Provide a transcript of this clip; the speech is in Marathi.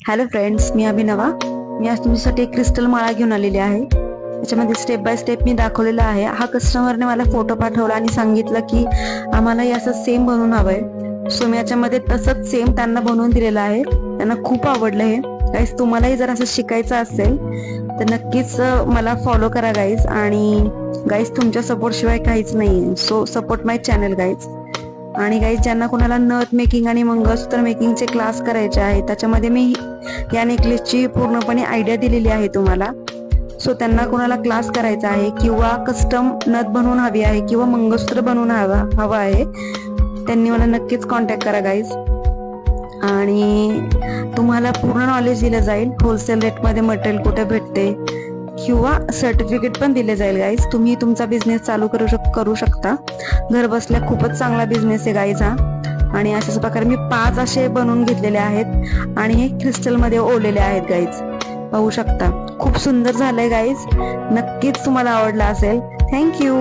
हॅलो फ्रेंड्स मी अभिनवा मी आज तुमच्यासाठी एक क्रिस्टल माळा घेऊन आलेली आहे. त्याच्यामध्ये स्टेप बाय स्टेप मी दाखवलेला आहे. हा कस्टमरने मला फोटो पाठवला आणि सांगितलं की आम्हालाही असं सेम बनवून हवंय. सो मी याच्यामध्ये तसंच सेम त्यांना बनवून दिलेलं आहे. त्यांना खूप आवडलं हे. गाईज तुम्हालाही जर असं शिकायचं असेल तर नक्कीच मला फॉलो करा गाईज आणि गाईज तुमच्या सपोर्टशिवाय काहीच नाही so support my channel guys आणि गाईज ज्यांना कोणाला नथ मेकिंग आणि मंगळसूत्र मेकिंगचे क्लास करायचे आहे त्याच्यामध्ये मी या नेकलेसची पूर्णपणे आयडिया दिलेली आहे तुम्हाला. सो त्यांना कोणाला क्लास करायचा आहे किंवा कस्टम नथ बनवून हवी आहे किंवा मंगळसूत्र बनवून हवा हवं आहे त्यांनी मला नक्कीच कॉन्टॅक्ट करा गाईज आणि तुम्हाला पूर्ण नॉलेज दिलं जाईल. होलसेल रेटमध्ये मटेरियल कुठे भेटते किंवा सर्टिफिकेट पण दिले जाईल गाईज तुम्ही तुमचा बिझनेस चालू करू शक करू शकता. घर बसल्या खूपच चांगला बिझनेस आहे गाईज हा. आणि अशाच प्रकारे मी पाच असे बनवून घेतलेले आहेत आणि हे क्रिस्टलमध्ये ओलेले आहेत गाईज पाहू शकता. खूप सुंदर झालंय गाईज नक्कीच तुम्हाला आवडला असेल. थँक्यू